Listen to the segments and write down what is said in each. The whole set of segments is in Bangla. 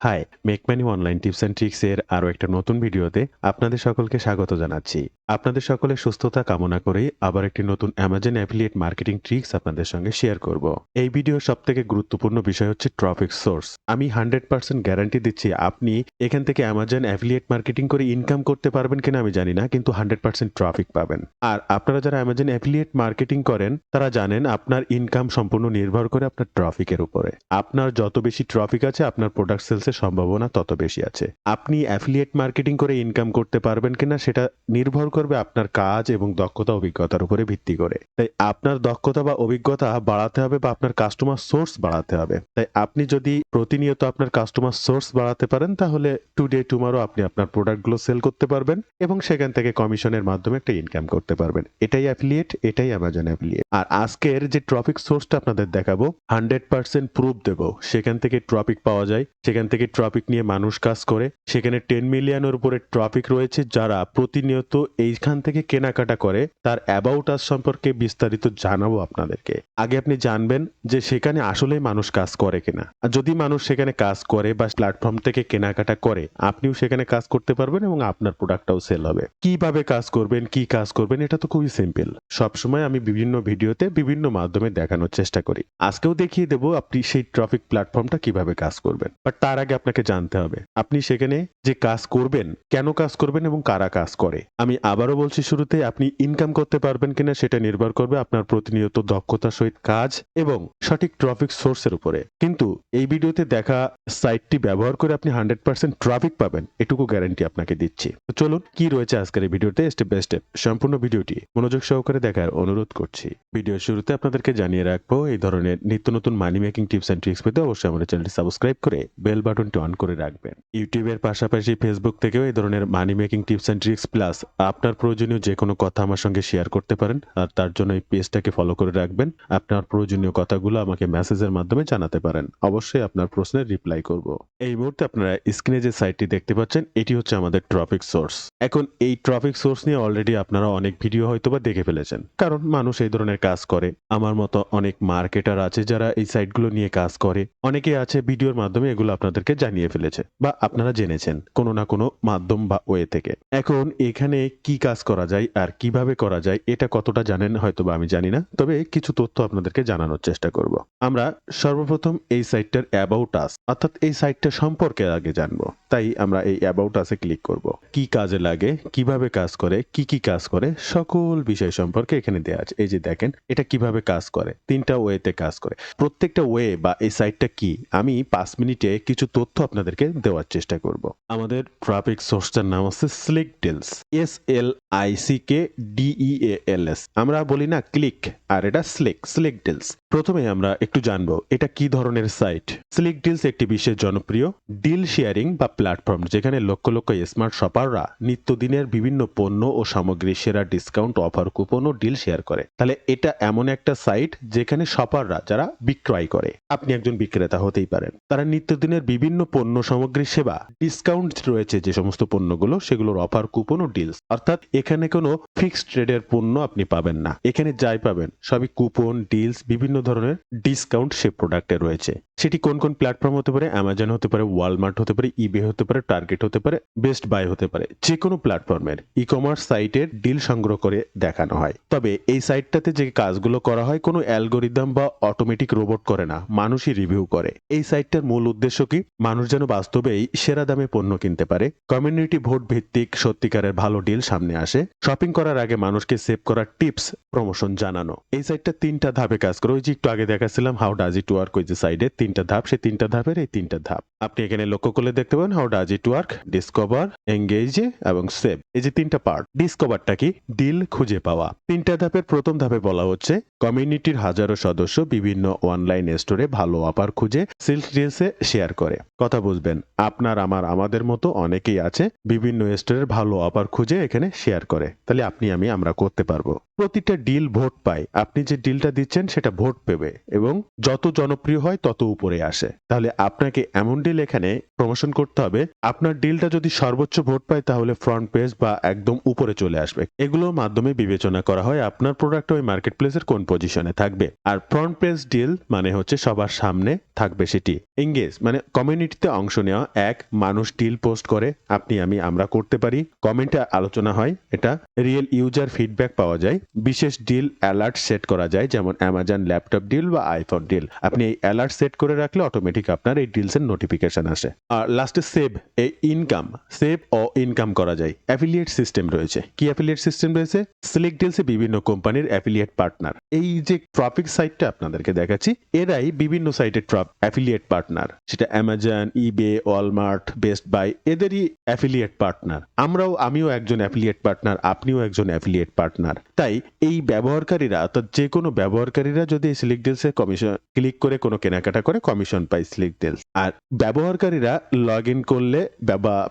Hi make money online tips and tricks এর আরও একটা নতুন ভিডিওতে আপনাদের সকলকে স্বাগত জানাচ্ছি। আপনাদের সকলের সুস্থতা কামনা করেই আবার একটি নতুন অ্যামাজন অ্যাফিলিয়েট মার্কেটিং ট্রিক্স আপনাদের সঙ্গে শেয়ার করব। এই ভিডিওর সব থেকে গুরুত্বপূর্ণ বিষয় হচ্ছে ট্রাফিক সোর্স আমি হান্ড্রেড পার্সেন্ট গ্যারান্টি দিচ্ছি, আপনি এখান থেকে অ্যামাজন অ্যাফিলিয়েট মার্কেটিং করে ইনকাম করতে পারবেন কিনা আমি জানি না, কিন্তু হান্ড্রেড পার্সেন্ট ট্রাফিক পাবেন। আর আপনারা যারা অ্যামাজন অ্যাফিলিয়েট মার্কেটিং করেন, তারা জানেন আপনার ইনকাম সম্পূর্ণ নির্ভর করে আপনার ট্রাফিকের উপরে। আপনার যত বেশি ট্রাফিক আছে, আপনার প্রোডাক্ট সেলসের সম্ভাবনা তত বেশি আছে। আপনি অ্যাফিলিয়েট মার্কেটিং করে ইনকাম করতে পারবেন কিনা, সেটা নির্ভর করবে আপনার কাজ এবং দক্ষতা অভিজ্ঞতার উপরে ভিত্তি করে। তাই আপনার দক্ষতা বা অভিজ্ঞতা বাড়াতে হবে বা আপনার কাস্টমার সোর্স বাড়াতে হবে। তাই আপনি যদি প্রতিনিয়ত আপনার কাস্টমার সোর্স বাড়াতে পারেন, তাহলে টুডে টুমারো আপনি আপনার প্রোডাক্টগুলো সেল করতে পারবেন এবং সেখান থেকে কমিশনের মাধ্যমে একটা ইনকাম করতে পারবেন। এটাই অ্যাফিলিয়েট এটাই অ্যামাজন অ্যাফিলিয়েট আর আজকের যে ট্রফিক সোর্সটা আপনাদের দেখাবো হান্ড্রেড পার্সেন্ট প্রুফ দেবো। সেখান থেকে ট্রপিক পাওয়া যায়, সেখান থেকে ট্রপিক নিয়ে মানুষ কাজ করে, সেখানে টেন মিলিয়নের উপরে ট্রপিক রয়েছে যারা প্রতিনিয়ত এইখান থেকে কেনাকাটা করে তার অ্যাবাউট আস সম্পর্কে বিস্তারিত জানাব আপনাদেরকে। আগে আপনি জানবেন যে সেখানে আসলেই মানুষ কাজ করে কিনা। যদি মানুষ সেখানে কাজ করে বা প্ল্যাটফর্ম থেকে কেনাকাটা করে, আপনিও সেখানে কাজ করতে পারবেন এবং আপনার প্রোডাক্টটাও সেল হবে। কীভাবে কাজ করবেন, কি কাজ করবেন, এটা তো খুবই সিম্পল সবসময় আমি বিভিন্ন ভিডিওতে বিভিন্ন মাধ্যমে দেখানোর চেষ্টা করি। আজকেও দেখিয়ে দেবো আপনি সেই ট্রাফিক প্ল্যাটফর্মটা কীভাবে কাজ করবেন। বাট তার আগে আপনাকে জানতে হবে, আপনি সেখানে যে কাজ করবেন, কেন কাজ করবেন এবং কারা কাজ করে? আমি আবারও বলছি, শুরুতে আপনি ইনকাম করতে পারবেন কিনা সেটা নির্ভর করবে আপনার প্রতিনিয়ত দক্ষতা সহিত কাজ এবং সঠিক ট্রাফিক সোর্সের উপরে। কিন্তু এই ভিডিওতে দেখা সাইটটি ব্যবহার করে আপনি হান্ড্রেড পার্সেন্ট ট্রাফিক পাবেন, এটুকু গ্যারান্টি আপনাকে দিচ্ছি। তো চলুন, কি রয়েছে আজকের এই ভিডিওতে? স্টেপ বাই স্টেপ সম্পূর্ণ ভিডিওটি মনোযোগ সহকারে দেখার অনুরোধ করছি। ভিডিও শুরুতে আপনাদেরকে জানিয়ে রাখব, এই ধরনের নিত্য নতুন money making tips and tricks পেতে অবশ্যই আমাদের চ্যানেলটি সাবস্ক্রাইব করে বেল বাটনটি অন করে রাখবেন। ইউটিউবের পাশাপাশি ফেসবুক থেকেও এই ধরনের money making tips and tricks plus আপনার প্রয়োজনীয় যে কোনো কথা আমার সঙ্গে শেয়ার করতে পারেন, আর তার জন্য এই পেজটাকে ফলো করে রাখবেন। আপনার প্রয়োজনীয় কথাগুলো আমাকে মেসেজের মাধ্যমে জানাতে পারেন। অবশ্যই আপনার প্রশ্নের রিপ্লাই করব। এই মুহূর্তে আপনারা স্ক্রিনে যে সাইটটি দেখতে পাচ্ছেন, এটি হচ্ছে আমাদের ট্রাফিক সোর্স এখন এই ট্রাফিক সোর্স নিয়ে অলরেডি আপনারা অনেক ভিডিও হয়তোবা দেখে ফেলেছেন। কারণ মানুষ এই ধরনের কাজ করে। আমার মতো অনেক মার্কেটার আছে যারা এই সাইটগুলো নিয়ে কাজ করে। অনেকে আছে ভিডিওর মাধ্যমে এগুলো আপনাদেরকে জানিয়ে ফেলেছে, বা আপনারা জেনেছেন, কোনো না কোনো মাধ্যম বা ওয়ে থেকে। এখন এখানে কি কাজ করা যায় আর কীভাবে করা যায়, এটা কতটা জানেন হয়তো বা আমি জানি না। তবে কিছু তথ্য আপনাদেরকে জানানোর চেষ্টা করব। আমরা সর্বপ্রথম এই সাইটটার অ্যাবাউট আস অর্থাৎ এই সাইটটা সম্পর্কে আগে জানব। তাই আমরা এই অ্যাবাউট আসে ক্লিক করব। কি কাজে লাগে, কীভাবে কাজ করে, কি কি কাজ করে, সকল বিষয় সম্পর্কে এখানে দেওয়া আছে। এই যে দেখেন, এটা কীভাবে কাজ করে, তিনটা ওয়েতে কাজ করে। প্রত্যেকটা ওয়ে বা এই সাইটটা কি, আমি পাঁচ মিনিটে কিছু তথ্য আপনাদেরকে দেওয়ার চেষ্টা করব। আমাদের ট্রাফিক সোর্সটার নাম হচ্ছে slick deals S L I C K D E L S আমরা বলি না ক্লিক আর এটা স্লিক স্লিক ডিলস প্রথমে আমরা একটু জানব, এটা কি ধরনের সাইট? স্লিক ডিলস একটি বিশেষ জনপ্রিয় ডিল শেয়ারিং বা প্ল্যাটফর্ম যেখানে লক্ষ লক্ষ স্মার্ট শপাররা নিত্যদিনের বিভিন্ন পণ্য ও সামগ্রীর সেরা ডিসকাউন্ট অফার কুপন ও ডিল শেয়ার করে। তাহলে এটা এমন একটা সাইট যেখানে শপাররা যারা বিক্রয় করে, আপনি একজন বিক্রেতা হতেই পারেন, তারা নিত্যদিনের বিভিন্ন পণ্য সামগ্রীর সেবা ডিসকাউন্ট রয়েছে যে সমস্ত পণ্যগুলো, সেগুলোর অফার কুপন ও ডিলস অর্থাৎ এখানে কোনো ফিক্সড ট্রেডের পণ্য আপনি পাবেন না। এখানে যাই পাবেন, সবই কুপন ডিলস বিভিন্ন ধরনের ডিসকাউন্ট সে প্রোডাক্টে রয়েছে। সেটি কোন কোন প্ল্যাটফর্ম হতে পারে? অ্যামাজন হতে পারে ওয়ালমার্ট হতে পারে ইবে হতে পারে টার্গেট হতে পারে বেস্ট বাই হতে পারে। যে কোনো প্ল্যাটফর্মের ই কমার্স সাইটের ডিল সংগ্রহ করে দেখানো হয়। তবে এই সাইটটাতে যে কাজগুলো করা হয়, কোনো অ্যালগোরিদম বা অটোমেটিক রোবট করে না, মানুষই রিভিউ করে। এই সাইটটার মূল উদ্দেশ্য কি? মানুষ যেন বাস্তবেই সেরা দামে পণ্য কিনতে পারে। কমিউনিটি ভোট ভিত্তিক সত্যিকারের ভালো ডিল সামনে আসে। শপিং করার আগে মানুষকে সেভ করার টিপস প্রমোশন জানানো। এই সাইটটা তিনটা ধাপে কাজ করে। ওই যে একটু আগে দেখাচ্ছিলাম হাউ ডাজ ইট ওয়ার্ক ওই যে সাইডে তিনটা ধাপ সেই তিনটা ধাপের এই তিনটা ধাপ। আপনি এখানে লক্ষ্য করলে দেখতে পাবেন how does it work discover engage এবং সেভ এই যে তিনটা পার্ট ডিসকভারটা কি? ডিল খুঁজে পাওয়া। তিনটা ধাপের প্রথম ধাপে বলা হচ্ছে কমিউনিটির হাজারো সদস্য বিভিন্ন অনলাইন স্টোরে ভালো অফার খুঁজে সিল্ক ডিলসে শেয়ার করে। কথা বুঝবেন, আপনার, আমার, আমাদের মতো অনেকেই আছে, বিভিন্ন স্টোরের ভালো অফার খুঁজে এখানে শেয়ার করে। তাহলে আপনি, আমি, আমরা করতে পারব। প্রতিটা ডিল ভোট পায়। আপনি যে ডিলটা দিচ্ছেন, সেটা ভোট পেবে এবং যত জনপ্রিয় হয় তত উপরে আসে। তাহলে আপনাকে এমন ডিল এখানে প্রমোশন করতে হবে। আপনার ডিলটা যদি সর্বোচ্চ ভোট পায়, তাহলে ফ্রন্ট পেজ বা একদম উপরে চলে আসবে। এগুলোর মাধ্যমে বিবেচনা করা হয় আপনার প্রোডাক্ট ওই মার্কেট প্লেসের কোন পজিশনে থাকবে। আর ফ্রন্ট পেজ ডিল মানে হচ্ছে সবার সামনে থাকবে সেটি। এঙ্গেজ মানে কমিউনিটিতে অংশ নেওয়া। এক, মানুষ ডিল পোস্ট করে, আপনি, আমি, আমরা করতে পারি। কমেন্টে আলোচনা হয়, এটা রিয়েল ইউজার ফিডব্যাক পাওয়া যায়। বিশেষ ডিল অ্যালার্ট সেট করা যায়, যেমন অ্যামাজন ল্যাপটপ ডিল বা আইফোন ডিল আপনি এই অ্যালার্ট সেট করে রাখলে অটোমেটিক আপনার এই ডিলসের নোটিফিকেশন আসে। আর লাস্টে সেভ এ ইনকাম সেভ ও ইনকাম করা যায়। অ্যাফিলিয়েট সিস্টেম রয়েছে। কি অ্যাফিলিয়েট সিস্টেম রয়েছে? সিলেক্ট ডিলসে বিভিন্ন কোম্পানির অ্যাফিলিয়েট পার্টনার এই যে ট্রপিক সাইটটা আপনাদেরকে দেখাচ্ছি, এরাই বিভিন্ন সাইটের ট্রপ অ্যাফিলিয়েট পার্টনার সেটা Amazon eBay Walmart best buy এদেরই অ্যাফিলিয়েট পার্টনার আমরাও, আমিও একজন অ্যাফিলিয়েট পার্টনার আপনিও একজন অ্যাফিলিয়েট পার্টনার তাই এই ব্যবহারকারীরা, অর্থাৎ যে কোনো ব্যবহারকারীরা যদি এই সিলিক ডিলসে কমিশন ক্লিক করে কোনো কেনাকাটা করে কমিশন পায় স্লিক ডিলস আর ব্যবহারকারীরা লগ ইন করলে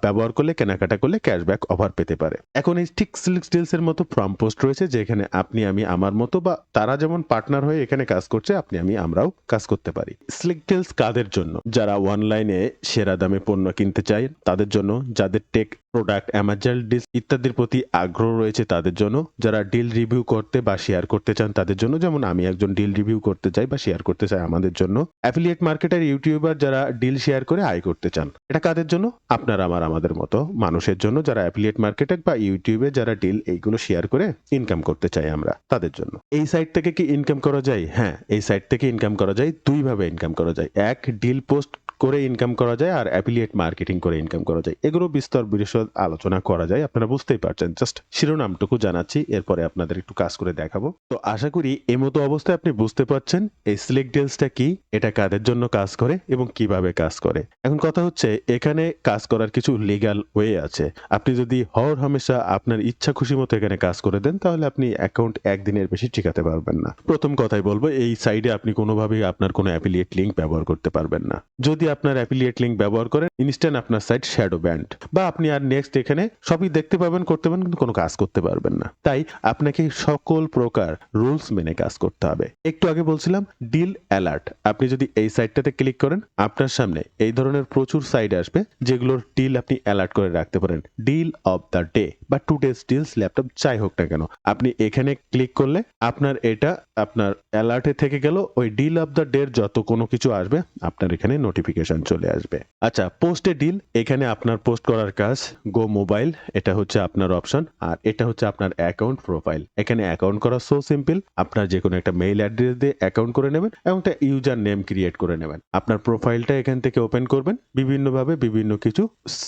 ব্যবহার করলে, কেনাকাটা করলে ক্যাশব্যাক অফার পেতে পারে। এখন এই ঠিক সিলিক ডিলস এর মতো ফর্ম পোস্ট রয়েছে, যেখানে আপনি, আমি, আমার মতো বা তারা যেমন পার্টনার হয়ে এখানে কাজ করছে, আপনি, আমি, আমরাও কাজ করতে পারি। স্লিক ডিলস কাদের জন্য? যারা অনলাইনে সেরা দামে পণ্য কিনতে চায়, তাদের জন্য যাদের টেক প্রোডাক্ট অ্যামাজন ডিল ইত্যাদির প্রতি আগ্রহ রয়েছে তাদের জন্য। যারা ডিল রিভিউ করতে বা শেয়ার করতে চান তাদের জন্য, যেমন আমি একজন ডিল রিভিউ করতে চাই বা শেয়ার করতে চাই আমাদের জন্য অ্যাফিলিয়েট মার্কেটার ইউটিউবার যারা ডিল শেয়ার করে আয় করতে চান, এটা কাদের জন্য? আপনার, আমার, আমাদের মতো মানুষের জন্য যারা অ্যাফিলিয়েট মার্কেটার বা ইউটিউবে যারা ডিল এইগুলো শেয়ার করে ইনকাম করতে চাই আমরা, তাদের জন্য। এই সাইট থেকে কি ইনকাম করা যায়? হ্যাঁ এই সাইট থেকে ইনকাম করা যায়, দুইভাবে ইনকাম করা যায়। এক ডিল পোস্ট করে ইনকাম করা যায় আর অ্যাফিলিয়েট মার্কেটিং করে ইনকাম করা যায়। এগুলো বিস্তর বিশদ আলোচনা করা যায়, আপনারা বুঝতেই পারছেন। জাস্ট শিরোনামটুকু জানাচ্ছি, এরপরে আপনাদের একটু কাজ করে দেখাবো। তো আশা করি এমতো অবস্থায় আপনি বুঝতে পারছেন এই সিলেক্ট ডিলসটা কি, এটা কাদের জন্য কাজ করে এবং কীভাবে কাজ করে। এখন কথা হচ্ছে, এখানে কাজ করার কিছু লিগ্যাল ওয়ে আছে। আপনি যদি হর হামেশা আপনার ইচ্ছা খুশি মতো এখানে কাজ করে দেন, তাহলে আপনি অ্যাকাউন্ট একদিনের বেশি টিকাতে পারবেন না। প্রথম কথাই বলব, এই সাইডে আপনি কোনোভাবেই আপনার কোনো অ্যাফিলিয়েট লিঙ্ক ব্যবহার করতে পারবেন না। যদি আপনার অ্যাফিলিয়েট লিঙ্ক ব্যবহার করেন ইনস্ট্যান্ট আপনার সাইট শ্যাডো ব্যান্ড বা আপনি আর নেক্সট এখানে সবই দেখতে পাবেন, করতে পারবেন, কিন্তু কোনো কাজ করতে পারবেন না। তাই আপনাকে সকল প্রকার রুলস মেনে কাজ করতে হবে। একটু আগে বলছিলাম ডিল অ্যালার্ট আপনি যদি এই সাইটটাতে ক্লিক করেন, আপনার সামনে এই ধরনের প্রচুর সাইট আসবে, যেগুলোর ডিল আপনি অ্যালার্ট করে রাখতে পারেন। ডিল অফ দ্য ডে বা টু ডেজ ডিলস ল্যাপটপ যাই হোক না কেন, আপনি এখানে ক্লিক করলে আপনার এটা আপনার অ্যালার্টে থেকে গেল, ওই ডিল অফ দ্য ডে যত কোনো কিছু আসবে, আপনার এখানে নোটিফিকেশন চলে আসবে। আচ্ছা পোস্টে ডিল এখানে আপনার পোস্ট করার কাজ গো মোবাইল এটা হচ্ছে আপনার অপশন আর এটা হচ্ছে আপনার অ্যাকাউন্ট প্রোফাইল এখানে অ্যাকাউন্ট করা সো সিম্পল আপনার যে কোনো একটা মেইল অ্যাড্রেস দিয়ে অ্যাকাউন্ট করে নেবেন এবং একটা ইউজার নেম ক্রিয়েট করে নেবেন। আপনার প্রোফাইলটা এখান থেকে ওপেন করবেন, বিভিন্নভাবে বিভিন্ন কিছু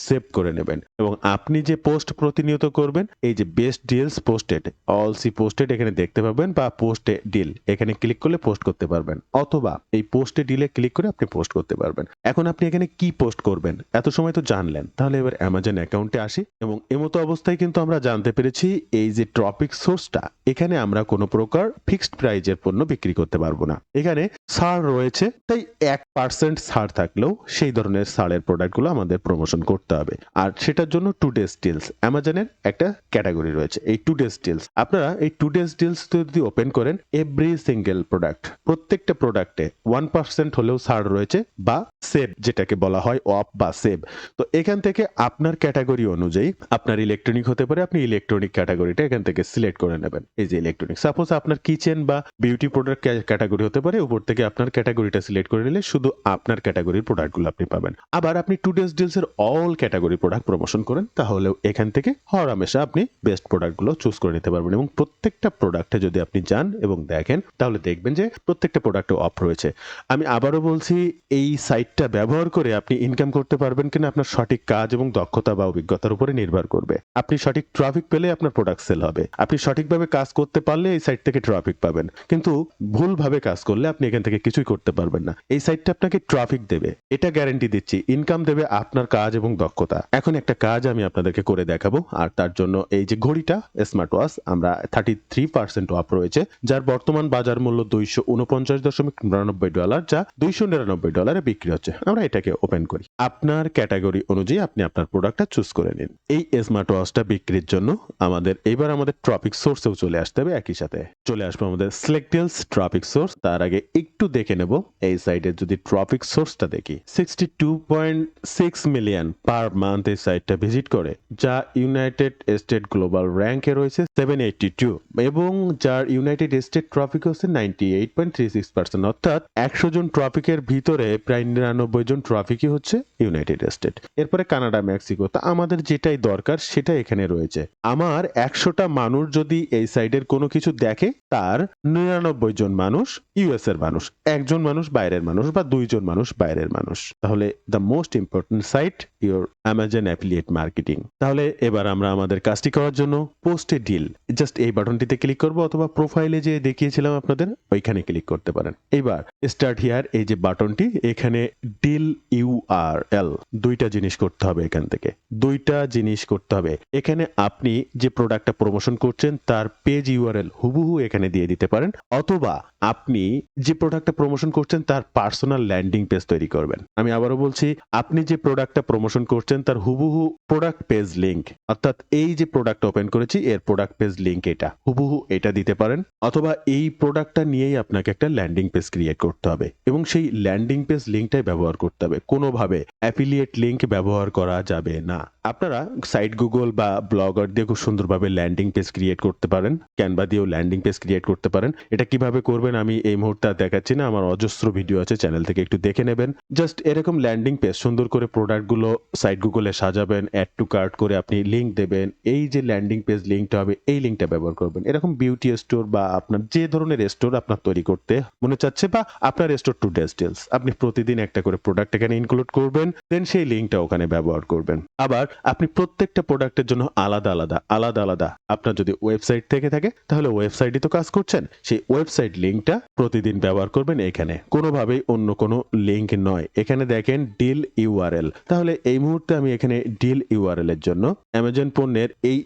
সেভ করে নেবেন। এবং আপনি যে পোস্ট প্রতিনিয়ত করবেন, এই যে best deals posted all see posted এখানে দেখতে পাবেন বা পোস্টে ডিল এখানে ক্লিক করলে পোস্ট করতে পারবেন। অথবা এই পোস্টে ডিলে ক্লিক করে আপনি পোস্ট করতে পারবেন। এখন আপনি এখানে কি পোস্ট করবেন? এত সময় তো জানলেন। তাহলে এবার অ্যামাজন অ্যাকাউন্টে আসি এবং এমতো অবস্থায় কিন্তু আমরা জানতে পেরেছি, এই যে টপিক সোর্সটা এখানে আমরা কোনো প্রকার ফিক্সড প্রাইজের পণ্য বিক্রি করতে পারব না। এখানে ছাড় রয়েছে, তাই এক পার্সেন্ট ছাড় থাকলেও সেই ধরনের ছাড়ের প্রোডাক্টগুলো আমাদের প্রমোশন করতে হবে। আর সেটার জন্য টু ডেজ ডিলস অ্যামাজনের একটা ক্যাটাগরি রয়েছে, এই টু ডেজ ডিলস আপনারা এই টু ডেজ ডিলস যদি ওপেন করেন এভরি সিঙ্গেল প্রোডাক্ট প্রত্যেকটা প্রোডাক্টে ওয়ান পার্সেন্ট হলেও ছাড় রয়েছে বা সেভ যেটাকে বলা হয়, অফ বা সেভ তো এখান থেকে আপনার ক্যাটাগরি অনুযায়ী আপনার ইলেকট্রনিক হতে পারে, আপনি ইলেকট্রনিক ক্যাটাগরিটা এখান থেকে সিলেক্ট করে নেবেন। এই যে ইলেকট্রনিক, সাপোজ আপনার কিচেন বা বিউটি প্রোডাক্ট ক্যাটাগরি হতে পারে, উপর থেকে আপনার ক্যাটাগরিটা সিলেক্ট করে নিলে শুধু আপনার ক্যাটাগরির প্রোডাক্টগুলো আপনি পাবেন। আবার আপনি টু ডেজ ডিলস এর অল ক্যাটাগরি প্রোডাক্ট প্রমোশন করেন, তাহলেও এখান থেকে হর হামেশা আপনি বেস্ট প্রোডাক্টগুলো চুজ করে নিতে পারবেন এবং প্রত্যেকটা প্রোডাক্টে যদি আপনি যান এবং দেখেন, তাহলে দেখবেন যে প্রত্যেকটা প্রোডাক্টে অফ রয়েছে। আমি আবারও বলছি, এই সাইটটা ব্যবহার করে আপনি ইনকাম করতে পারবেন কিনা আপনার সঠিক কাজ এবং দক্ষতা বা অভিজ্ঞতার উপরে নির্ভর করবে। আপনি সঠিক ট্রাফিক পেলে আপনার প্রোডাক্ট সেল হবে। আপনি সঠিকভাবে কাজ করতে পারলে এই সাইট থেকে ট্রাফিক পাবেন। কিন্তু ভুলভাবে কাজ করলে আপনি এখান থেকে কিছুই করতে পারবেন না। এই সাইটটা আপনাকে ট্রাফিক দেবে। এটা গ্যারান্টি দিচ্ছি। ইনকাম দেবে আপনার কাজ এবং দক্ষতা। এখন একটা কাজ আমি আপনাদেরকে করে দেখাবো। আর তার জন্য এই যে ঘড়িটা স্মার্ট ওয়াচ আমরা থার্টি থ্রি পার্সেন্ট অফ রয়েছে, যার বর্তমান বাজার মূল্য দুইশো উনপঞ্চাশ দশমিক নিরানব্বই ডলার, যা দুইশো নিরানব্বই ডলারে বিক্রি হচ্ছে। আমরা এটাকে ওপেন করি। আপনার ক্যাটাগরি অনুযায়ী আপনি আপনার প্রোডাক্টটা চুজ করে নিন। এই স্মার্ট ওয়াচটা বিক্রির জন্য আমাদের, এবার আমাদের ট্রপিক সোর্সেও চলে আসতে হবে একই সাথে। চলে আসব আমাদের সিলেক্টেলস ট্রপিক সোর্স তার আগে একটু দেখে নেব। এই সাইডে যদি ট্রপিক সোর্সটা দেখি sixty two point six million per month এই সাইটটা ভিজিট করে, যা ইউনাইটেড স্টেট গ্লোবাল র্যাঙ্কে রয়েছে সেভেন এইটটি টু এবং যার ইউনাইটেড স্টেট ট্রফিক হচ্ছে ninety eight point three six percent অর্থাৎ একশো জন ট্রফিকের ভিতরে প্রায় নিরানব্বই জন ট্রফিকই হচ্ছে ইউনাইটেড স্টেট এরপরে কানাডা, মেক্সিকো। তা আমাদের যেটাই দরকার সেটা এখানে রয়েছে। আমার একশোটা মানুষ যদি এই সাইডের কোনো কিছু দেখে, তার নিরানব্বই জন মানুষ ইউএস এর মানুষ, একজন মানুষ বাইরের মানুষ বা দুইজন মানুষ বাইরের মানুষ। তাহলে the most important site your Amazon affiliate marketing তাহলে এবার আমরা আমাদের কাজটি করার জন্য পোস্টে ডিল জাস্ট এই বাটনটিতে ক্লিক করব অথবা প্রোফাইলে যে দেখিয়েছিলাম আপনাদের, ওইখানে ক্লিক করতে পারেন। এবার স্টার্ট হিয়ার এই যে বাটনটি এখানে ডিল ইউআরএল দুইটা জিনিস করতে হবে এখান থেকে। দুইটা জিনিস করতে হবে। এখানে আপনি যে প্রোডাক্টটা প্রমোশন করছেন, তার পেজ ইউআরএল হুবহু এখানে দিয়ে দিতে পারেন। অথবা আপনি যে প্রোডাক্টটা প্রমোশন করছেন, তার পার্সোনাল ল্যান্ডিং পেজ তৈরি করবেন। আমি আবারও বলছি, আপনি যে প্রোডাক্টটা প্রমোশন করছেন, তার হুবহু প্রোডাক্ট পেজ লিংক অর্থাৎ এই যে প্রোডাক্ট ওপেন করেছি, এর প্রোডাক্ট পেজ লিংক এটা। হুবহু এটা দিতে পারেন। অথবা এই প্রোডাক্টটা নিয়েই আপনাকে একটা ল্যান্ডিং পেজ ক্রিয়েট করতে হবে। এবং সেই ল্যান্ডিং পেজ লিঙ্কটাই ব্যবহার করতে হবে। কোনোভাবে অ্যাফিলিয়েট লিঙ্ক ব্যবহার করা যাবে না। আপনারা সাইট গুগল বা ব্লগার দিয়ে খুব সুন্দরভাবে ল্যান্ডিং পেজ ক্রিয়েট করতে পারেন ক্যানভা দিয়েও ল্যান্ডিং পেজ ক্রিয়েট করতে পারেন। এটা কীভাবে করবেন আমি এই মুহূর্তে দেখাচ্ছি না। আমার অজস্র ভিডিও আছে চ্যানেল থেকে একটু দেখে নেবেন। জাস্ট এরকম ল্যান্ডিং পেজ সুন্দর করে প্রোডাক্টগুলো সাইট গুগলে সাজাবেন অ্যাড টু কার্ট করে আপনি লিঙ্ক দেবেন। এই যে ল্যান্ডিং পেজ লিঙ্কটা হবে, এই লিঙ্কটা ব্যবহার করবেন। এরকম বিউটি স্টোর বা আপনার যে ধরনের স্টোর আপনার তৈরি করতে মনে চাচ্ছে বা আপনার স্টোর টু ডিটেলস আপনি প্রতিদিন একটা করে প্রোডাক্ট এখানে ইনক্লুড করবেন দেন সেই লিঙ্কটা ওখানে ব্যবহার করবেন। আবার আপনি প্রত্যেকটা প্রোডাক্টের জন্য আলাদা আলাদা আলাদা আলাদা। আপনার যদি ওয়েবসাইট থেকে থাকে, তাহলে ওয়েবসাইটই তো কাজ করছেন। সেই ওয়েবসাইট লিঙ্কটা প্রতিদিন ব্যবহার করবেন এখানে। কোনোভাবেই অন্য কোনো লিঙ্ক নয়। এখানে দেখেন ডিল ইউআরএল তাহলে এই মুহূর্তে আমি এখানে ডিল ইউআরএল এর জন্য অ্যামাজন পণ্যের এই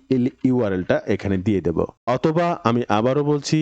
ইউআরএলটা এখানে দিয়ে দেব। অথবা আমি আবারও বলছি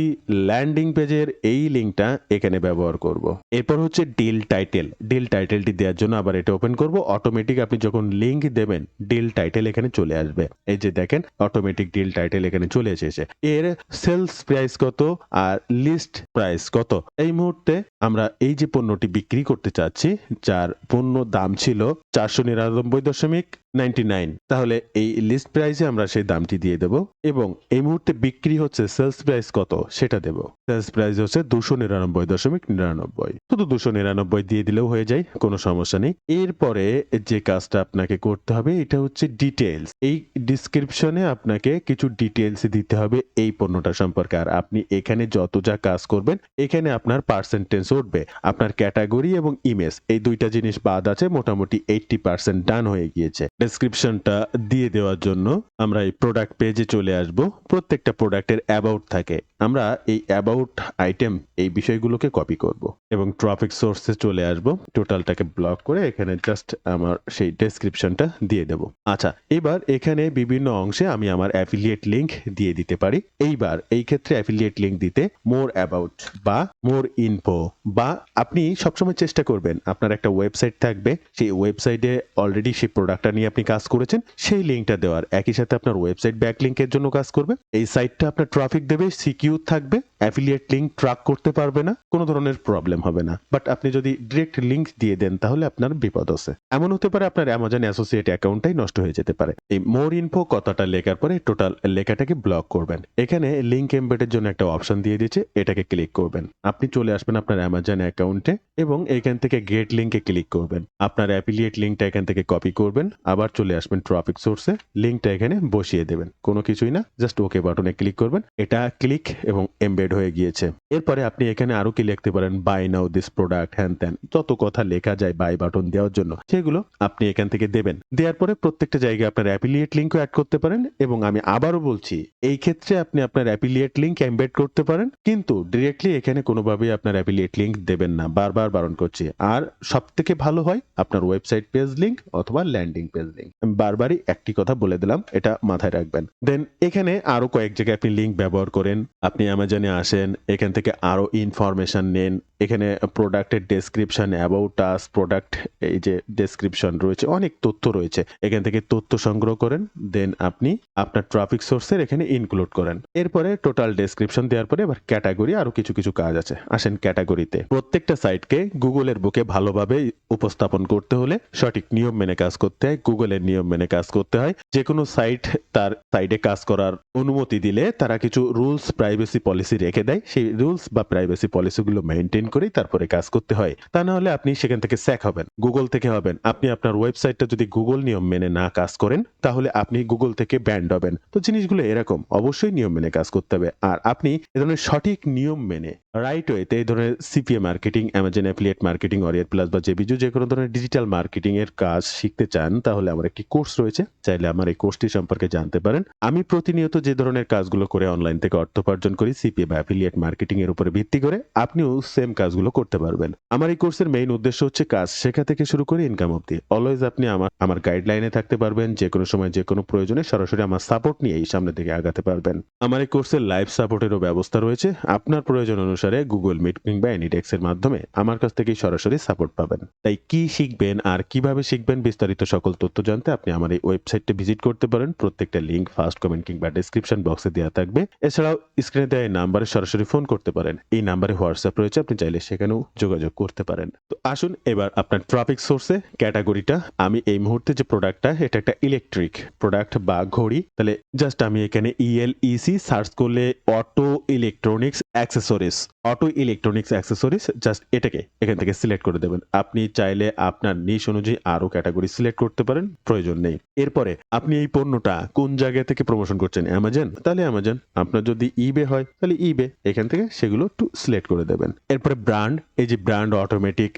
ল্যান্ডিং পেজের এই লিঙ্কটা এখানে ব্যবহার করব। এরপর হচ্ছে ডিল টাইটেল ডিল টাইটেলটি দেওয়ার জন্য আবার এটা ওপেন করব। অটোমেটিক আপনি যখন লিঙ্ক দেবেন ডিল টাইটেল এখানে চলে আসবে। এই যে দেখেন অটোমেটিক ডিল টাইটেল এখানে চলে এসেছে। এর সেলস প্রাইস কত আর লিস্ট প্রাইস কত? এই মুহূর্তে আমরা এই যে পণ্যটি বিক্রি করতে চাচ্ছি, যার পণ্য দাম ছিল চারশো নিরানব্বই দশমিক নাইনটি নাইন। তাহলে এই লিস্ট প্রাইসে আমরা সেই দামটি দিয়ে দেব এবং এই মুহূর্তে বিক্রি হচ্ছে সেলস প্রাইস কত সেটা দেব। সেলস প্রাইস হচ্ছে দুশো নিরানব্বই দশমিক নিরানব্বই। শুধু দুশো নিরানব্বই দিয়ে দিলেও হয়ে যায় কোনো সমস্যা নেই। এরপরে যে কাজটা আপনাকে করতে হবে, এটা হচ্ছে ডিটেলস এই ডিসক্রিপশনে আপনাকে কিছু ডিটেলস দিতে হবে এই পণ্যটা সম্পর্কে। আর আপনি এখানে যত যা কাজ করবেন, এখানে আপনার পার্সেন্টেজ উঠবে। আপনার ক্যাটাগরি এবং ইমেজ এই দুইটা জিনিস বাদ আছে, মোটামুটি এইটটি পার্সেন্ট ডান হয়ে গিয়েছে। ডেসক্রিপশনটা দিয়ে দেওয়ার জন্য আমরা এই প্রোডাক্ট পেজে চলে আসব। প্রত্যেকটা প্রোডাক্টের অ্যাবাউট থাকে। আমরা এই অ্যাবাউট আইটেম এই বিষয়গুলোকে কপি করব এবং ট্রাফিক সোর্সে চলে আসব। টোটালটাকে ব্লক করে এখানে জাস্ট আমার সেই ডেসক্রিপশনটা দিয়ে দেব। আচ্ছা এবার এখানে বিভিন্ন অংশে আমি আমার অ্যাফিলিয়েট লিঙ্ক দিয়ে দিতে পারি। এইবার এই ক্ষেত্রে অ্যাফিলিয়েট লিঙ্ক দিতে মোর অ্যাবাউট বা মোর ইনফো বা আপনি সবসময় চেষ্টা করবেন, আপনার একটা ওয়েবসাইট থাকবে, সেই ওয়েবসাইটে অলরেডি সেই প্রোডাক্টটা নিয়ে আপনি কাজ করেছেন, সেই লিঙ্কটা দেওয়ার। একই সাথে আপনার ওয়েবসাইট ব্যাক লিঙ্কের জন্য কাজ করবে। এই সাইটটা আপনার ট্রাফিক দেবে সিকিউর থাকবে অ্যাফিলিয়েট লিঙ্ক ট্রাক করতে পারবে না, কোনো ধরনের প্রবলেম হবে না। বাট আপনি যদি ডিরেক্ট লিঙ্ক দিয়ে দেন, তাহলে আপনার বিপদ আছে। এমন হতে পারে আপনার অ্যামাজন অ্যাসোসিয়েট অ্যাকাউন্টটাই নষ্ট হয়ে যেতে পারে। এই মোর ইনফো কথাটা লেখার পরে টোটাল লেখাটাকে ব্লক করবেন। এখানে লিঙ্ক এমবেডের জন্য একটা অপশন দিয়ে দিয়েছে, এটাকে ক্লিক করবেন। আপনি চলে আসবেন আপনার অ্যামাজন অ্যাকাউন্টে এবং এখান থেকে গেট লিঙ্কে ক্লিক করবেন। আপনার অ্যাফিলিয়েট লিঙ্কটা এখান থেকে কপি করবেন, আবার চলে আসবেন ট্রাফিক সোর্সে লিঙ্কটা এখানে বসিয়ে দেবেন। কোনো কিছুই না জাস্ট ওকে বাটনে ক্লিক করবেন। এটা ক্লিক এবং এমবেড হয়ে গিয়েছে। এরপরে আপনি এখানে আরও কি লিখতে পারেন? বাই নাও দিস প্রোডাক্ট হ্যান ত্যান যত কথা লেখা যায় বাই বাটন দেওয়ার জন্য, সেগুলো আপনি এখান থেকে দেবেন। দেওয়ার পরে প্রত্যেকটা জায়গায় আপনার অ্যাফিলিয়েট লিঙ্কও অ্যাড করতে পারেন এবং আমি আবারও বলছি, এই ক্ষেত্রে আপনি আপনার অ্যাফিলিয়েট লিঙ্ক এমবেড করতে পারেন, কিন্তু ডিরেক্টলি এখানে কোনোভাবেই আপনার অ্যাফিলিয়েট লিঙ্ক দেবেন না। বারবার বারণ করছি। আর সব থেকে ভালো হয় আপনার ওয়েবসাইট পেজ লিঙ্ক অথবা ল্যান্ডিং পেজ লিঙ্ক বারবারই একটি কথা বলে দিলাম, এটা মাথায় রাখবেন। দেন এখানে আরও কয়েক জায়গায় আপনি লিঙ্ক ব্যবহার করেন। আপনি অ্যামাজনে আসেন, এখান থেকে আরও ইনফরমেশন নেন, এখানে প্রোডাক্টের ডেসক্রিপশন অ্যাবাউট আস প্রোডাক্ট এই যে ডেসক্রিপশন রয়েছে, অনেক তথ্য রয়েছে। এখান থেকে তথ্য সংগ্রহ করেন দেন আপনি আপনার ট্রাফিক সোর্সের এখানে ইনক্লুড করেন। এরপরে টোটাল ডেসক্রিপশন দেওয়ার পরে এবার ক্যাটাগরি আরও কিছু কিছু কাজ আছে। আসেন ক্যাটাগরিতে প্রত্যেকটা সাইটকে গুগলের বুকে ভালোভাবে উপস্থাপন করতে হলে সঠিক নিয়ম মেনে কাজ করতে হয়, গুগলের নিয়ম মেনে কাজ করতে হয়। যে কোনো সাইট তার সাইডে কাজ করার অনুমতি দিলে তারা কিছু রুলস প্রাইভেসি পলিসি রেখে দেয়। সেই রুলস বা প্রাইভেসি পলিসিগুলো মেনটেন করেই তারপরে কাজ করতে হয়। তা না হলে আপনি সেখান থেকে স্যাক হবেন, গুগল থেকে হবেন। আপনি আপনার ওয়েবসাইটটা যদি গুগল নিয়ম মেনে না কাজ করেন, তাহলে আপনি গুগল থেকে ব্যান্ড হবেন। তো জিনিসগুলো এরকম, অবশ্যই নিয়ম মেনে কাজ করতে হবে। আর আপনি এ ধরনের সঠিক নিয়ম মেনে রাইট ওয়েতে এই ধরনের CPA marketing Amazon affiliate marketing warrior plus বা জেবিজু যে কোনো ধরনের ডিজিটাল মার্কেটিং এর কাজ শিখতে চান, তাহলে আমার একটি কোর্স রয়েছে। চাইলে আমার এই কোর্সটি সম্পর্কে জানতে পারেন। আমি প্রতিনিয়ত যে ধরনের কাজগুলো করে অনলাইন থেকে অর্থ উপার্জন করি সিপিএ বা অ্যাফিলিয়েট মার্কেটিং এর উপরে ভিত্তি করে আপনিও সেম কাজগুলো করতে পারবেন। আমার এই কোর্সের মেইন উদ্দেশ্য হচ্ছে কাজ শেখা থেকে শুরু করে ইনকাম অব্দি অলওয়েজ আপনি আমার আমার গাইডলাইনে থাকতে পারবেন যে কোনো সময় যে কোনো প্রয়োজনে সরাসরি আমার সাপোর্ট নিয়ে এই সামনের দিকে আগাতে পারবেন। আমার এই কোর্সের লাইভ সাপোর্টেরও ব্যবস্থা রয়েছে। আপনার প্রয়োজন অনুসারে গুগল মিট কিংবা এনিডেক্স এর মাধ্যমে আমার কাছ থেকেই সরাসরি সাপোর্ট পাবেন। তাই কি শিখবেন আর কীভাবে শিখবেন বিস্তারিত সকল তথ্য জানতে আপনি আমার এই ওয়েবসাইটটি ভিজিট করতে পারেন। প্রত্যেকটা লিংক, ফার্স্ট কমেন্ট কিংবা ডেসক্রিপশন বক্সে দেওয়া থাকবে। এছাড়াও স্ক্রিনে দেওয়া এই নাম্বারে সরাসরি ফোন করতে পারেন। এই নাম্বারে হোয়াটসঅ্যাপ রয়েছে, আপনি চাইলে সেখানেও যোগাযোগ করতে পারেন। তো আসুন এবার আপনার ট্রাফিক সোর্সে, ক্যাটাগরিটা। আমি এই মুহূর্তে যে প্রোডাক্টটা, এটা একটা ইলেকট্রিক প্রোডাক্ট বা ঘড়ি। তাহলে জাস্ট আমি এখানে E E L E C search করলে auto electronics accessories auto electronics accessories just এটাকে এখান থেকে সিলেক্ট করে দেবেন। আপনি চাইলে আপনার নিশ অনুযায়ী আরও ক্যাটাগরি সিলেক্ট করতে পারেন, প্রয়োজন নেই। এরপরে আপনি এই পণ্যটা কোন জায়গা থেকে প্রমোশন করছেন? অ্যামাজন তাহলে অ্যামাজন আপনার যদি ইবে হয়, তাহলে ইবে এখান থেকে সেগুলো একটু সিলেক্ট করে দেবেন। এরপরে ব্র্যান্ড এই যে ব্র্যান্ড অটোমেটিক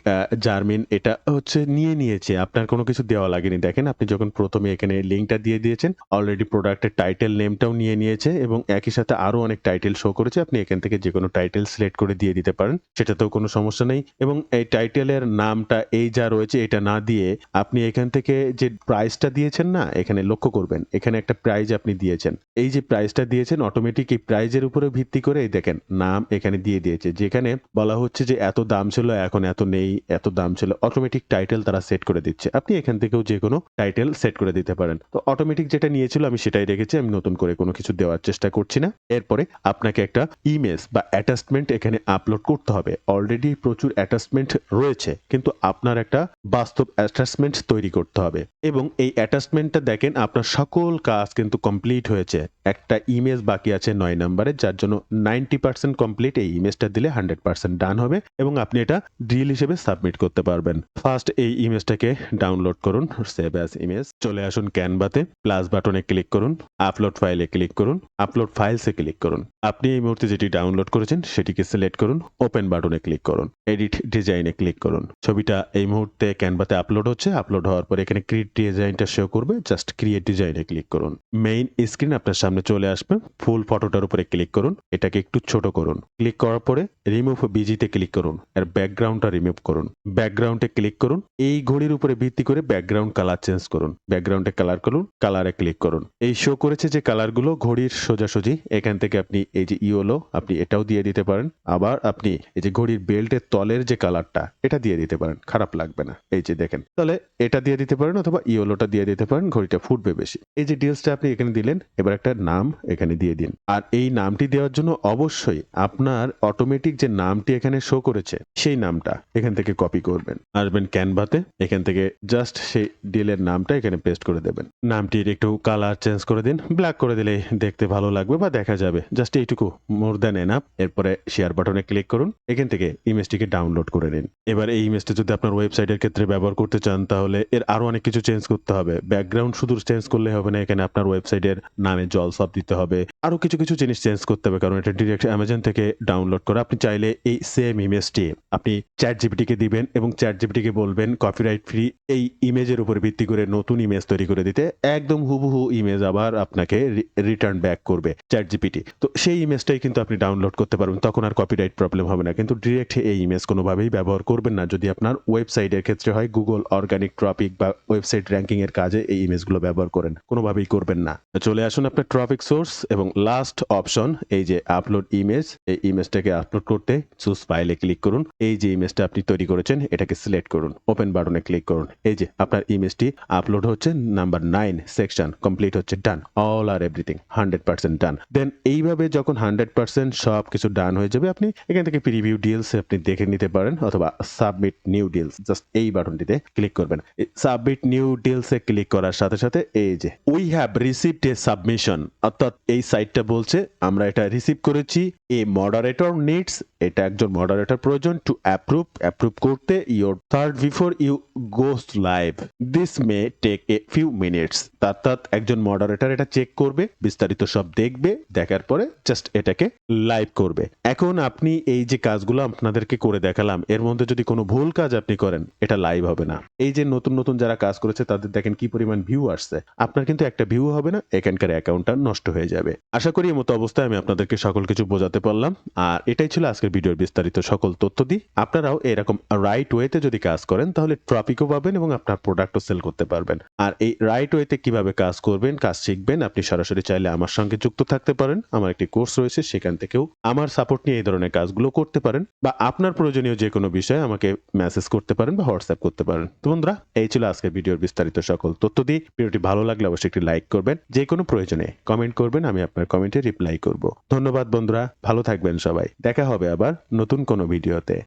জার্মিন এটা হচ্ছে নিয়ে নিয়েছে। আপনার কোনো কিছু দেওয়া লাগেনি। দেখেন, আপনি যখন প্রথমে এখানে লিঙ্কটা দিয়ে দিয়েছেন অলরেডি প্রোডাক্টের টাইটেল নেমটাও নিয়ে নিয়েছে এবং একই সাথে আরও অনেক টাইটেল শো করেছে। আপনি এখান থেকে যে কোনো টাইটেল সিলেক্ট করে দিয়ে দিতে পারেন, সেটাতেও কোনো সমস্যা নেই। এবং এই টাইটেলের নামটা, এই যা রয়েছে, এটা না দিয়ে আপনি এখান থেকে যে প্রাইসটা দিয়েছেন না, এখানে লক্ষ্য করবেন। এখানে একটা প্রাইজ আপনি দিয়েছেন। এই যে প্রাইসটা দিয়েছেন অটোমেটিক এই প্রাইজের উপরে ভিত্তি করে এই দেখেন, নাম এখানে দিয়ে দিয়েছে। যেখানে বলা হচ্ছে যে এত দাম ছিল, এখন এত নেই, এত দাম ছিল অটোমেটিক টাইটেল তারা সেট করে দিচ্ছে। আপনি এখান থেকেও যে কোনো টাইটেল সেট করে দিতে পারেন। তো অটোমেটিক যেটা নিয়েছিল, আমি সেটাই রেখেছি, আমি নতুন করে কোনো কিছু দেওয়ার চেষ্টা করছি না। এরপরে আপনাকে একটা ইমেজ বা অ্যাটাচমেন্ট এখানে আপলোড করতে হবে। অলরেডি প্রচুর অ্যাটাচমেন্ট রয়েছে, কিন্তু আপনার একটা বাস্তব অ্যাটাচমেন্ট তৈরি করতে হবে। এবং এই অ্যাটাচমেন্টটা দেখেন, আপনার সকল কাজ কিন্তু কমপ্লিট হয়েছে। একটা ইমেজ বাকি আছে নয় নম্বরে, যার জন্য নাইনটি পার্সেন্ট কমপ্লিট এই ইমেজটা দিলে হান্ড্রেড পার্সেন্ট ডান হবে এবং আপনি এটা ডিল হিসেবে সাবমিট করতে পারবেন। ফার্স্ট এই ইমেজটাকে ডাউনলোড করুন সেভ অ্যাজ ইমেজ চলে আসুন ক্যানভাতে প্লাস বাটনে ক্লিক করুন আপলোড ফাইলে ক্লিক করুন আপলোড ফাইলসে ক্লিক করুন। আপনি এই মুহূর্তে যেটি ডাউনলোড করেছেন, সেটিকে সিলেক্ট করুন ওপেন বাটনে ক্লিক করুন এডিট ডিজাইনে ক্লিক করুন। ছবিটা এই মুহূর্তে ক্যানভাতে আপলোড হচ্ছে আপলোড হওয়ার পরে এখানে ক্রিয়েট ডিজাইনটা শো করবে জাস্ট ক্রিয়েট ডিজাইনে ক্লিক করুন। মেইন স্ক্রিন আপনার সামনে চলে আসবে ফুল ফটোটার উপরে ক্লিক করুন, এটাকে একটু ছোট করুন। ক্লিক করার পরে রিমুভ বিজিতে ক্লিক করুন এর ব্যাকগ্রাউন্ডটা রিমুভ করুন। ব্যাকগ্রাউন্ডে ক্লিক করুন, এই ঘড়ির উপরে ভিত্তি করে ব্যাকগ্রাউন্ড কালার চেঞ্জ করুন। ব্যাকগ্রাউন্ডে কালার করুন কালারে ক্লিক করুন। এই শো করেছে যে কালারগুলো ঘড়ির সোজাসুজি, এখান থেকে আপনি এই যে ইওলো আপনি এটাও দিয়ে দিতে পারেন। আবার আপনি এই যে ঘড়ির বেল্টের তলের যে কালারটা, এটা দিয়ে দিতে পারেন। খারাপ লাগবে না। এই যে দেখেন, তাহলে এটা দিয়ে দিতে পারেন অথবা ইওলোটা দিয়ে দিতে পারেন, ঘড়িটা ফুটবে বেশি। এই যে ডিটেলসটা আপনি এখানে দিলেন, এবার একটা নাম এখানে দিয়ে দিন। আর এই নামটি দেওয়ার জন্য অবশ্যই আপনার অটোমেটিক যে নামটি এখানে শো করেছে, সেই নামটা এখান থেকে কপি করবেন। আসবেন ক্যানভাতে এখান থেকে জাস্ট সেই ডিলের নামটা এখানে পেস্ট করে দেবেন। নামটির একটু কালার চেঞ্জ করে দিন। ব্ল্যাক করে দিলে দেখতে ভালো লাগবে বা দেখা যাবে। জাস্ট এইটুকু মোর দেন এনাফ এরপরে শেয়ার বাটনে ক্লিক করুন। এখান থেকে ইমেজটিকে ডাউনলোড করে নিন। এবার এই ইমেজটা যদি আপনার ওয়েবসাইটের ক্ষেত্রে ব্যবহার করতে চান, তাহলে এর আরও অনেক কিছু চেঞ্জ করতে হবে। ব্যাকগ্রাউন্ড শুধু চেঞ্জ করলে হবে না, এখানে আপনার ওয়েবসাইটের নামে জল সব দিতে হবে। আরও কিছু কিছু জিনিস চেঞ্জ করতে হবে, কারণ এটা ডিরেক্ট অ্যামাজন থেকে ডাউনলোড করা। আপনি চাইলে এই সেম ইমেজটি আপনি চ্যাট জিপিটিকে দিবেন এবং চ্যাট জিপিটিকে বলবেন কপিরাইট ফ্রি এই ইমেজের উপর ভিত্তি করে নতুন ইমেজ তৈরি করে দিতে। একদম হুবহু ইমেজ আবার আপনাকে রিটার্ন ব্যাক করবে চ্যাট জিপিটি তো সেই ইমেজটাই কিন্তু আপনি ডাউনলোড করতে পারবেন। তখন আর কপিরাইট প্রবলেম হবে না। কিন্তু ডিরেক্ট এই ইমেজ কোনোভাবেই ব্যবহার করবেন না। যদি আপনার ওয়েবসাইটের ক্ষেত্রে হয় গুগল অর্গানিক ট্রপিক বা ওয়েবসাইট র্যাঙ্কিং এর কাজে এই ইমেজগুলো ব্যবহার করেন। কোনোভাবেই করবেন না। চলে আসুন আপনার ট্রপিক সোর্স এবং লাস্ট অপশন এই যে আপলোড ইমেজ এই ইমেজটাকে আপলোড করতে চুজ ফাইলে ক্লিক করুন। এই যে ইমেজটা আপনি তৈরি করেছেন, এটাকে সিলেক্ট করুন। ওপেন বাটনে ক্লিক করুন। এই যে আপনার ইমেজটি আপলোড হচ্ছে নাম্বার নাইন সেকশন কমপ্লিট হচ্ছে ডান অল আর everything hundred percent done then এইভাবে যখন হান্ড্রেড পার্সেন্ট সব কিছু ডান হয়ে যাবে আপনি এখান থেকে প্রিভিউ ডিলস আপনি দেখে নিতে পারেন অথবা সাবমিট নিউ ডিলস জাস্ট এই বাটনটিতে ক্লিক করবেন। সাবমিট নিউ ডিলসে ক্লিক করার সাথে সাথে এই যে we have received a submission অর্থাৎ এই সাইটটা বলছে, আমরা এটা রিসিভ করেছি এ মডারেটর নিডস এটা একজন মডারেটর প্রয়োজন টু অ্যাপ্রুভ অ্যাপ্রুভ করতে your third before you goes live this may take a few minutes অর্থাৎ একজন মডারেটর এটা চেক করবে, বিস্তারিত সব দেখবে, দেখার পরে জাস্ট এটাকে লাইভ করবে। এখন আপনি এই যে কাজগুলো আপনাদেরকে করে দেখালাম, এর মধ্যে যদি কোনো ভুল কাজ আপনি করেন, এটা লাইভ হবে না। এই যে নতুন নতুন যারা কাজ করেছে, তাদের দেখেন কি পরিমাণ ভিউ আসছে। আপনার কিন্তু একটা ভিউ হবে না, এখানকার অ্যাকাউন্টটা নষ্ট হয়ে যাবে। আশা করি মতো অবস্থায় আমি আপনাদেরকে সকল কিছু বোঝাতে পারলাম। আর এটাই ছিল আজকের ভিডিওর বিস্তারিত সকল তথ্য দিই আপনারাও এরকম রাইট ওয়েতে যদি কাজ করেন, তাহলে ট্রপিকও পাবেন এবং আপনার প্রোডাক্টও সেল করতে পারবেন। আর এই রাইট ওয়েতে কীভাবে কাজ করবেন, কাজ শিখবেন, আপনি সরাসরি চাইলে আমার সঙ্গে যুক্ত থাকতে পারেন। আমার একটি কোর্স রয়েছে, সেখান থেকেও আমার সাপোর্ট নিয়ে এই ধরনের কাজগুলো করতে পারেন বা আপনার প্রয়োজনীয় যে কোনো বিষয়ে আমাকে মেসেজ করতে পারেন বা হোয়াটসঅ্যাপ করতে পারেন। তো বন্ধুরা, এই ছিল আজকের ভিডিওর বিস্তারিত সকল তথ্য দিয়ে। ভিডিওটি ভালো লাগলে অবশ্যই একটি লাইক করবেন। যে কোনো প্রয়োজনে কমেন্ট করবেন, আমি আপনার কমেন্টে রিপ্লাই করব। ধন্যবাদ বন্ধুরা, ভালো থাকবেন সবাই। দেখা হবে আবার নতুন কোনো ভিডিওতে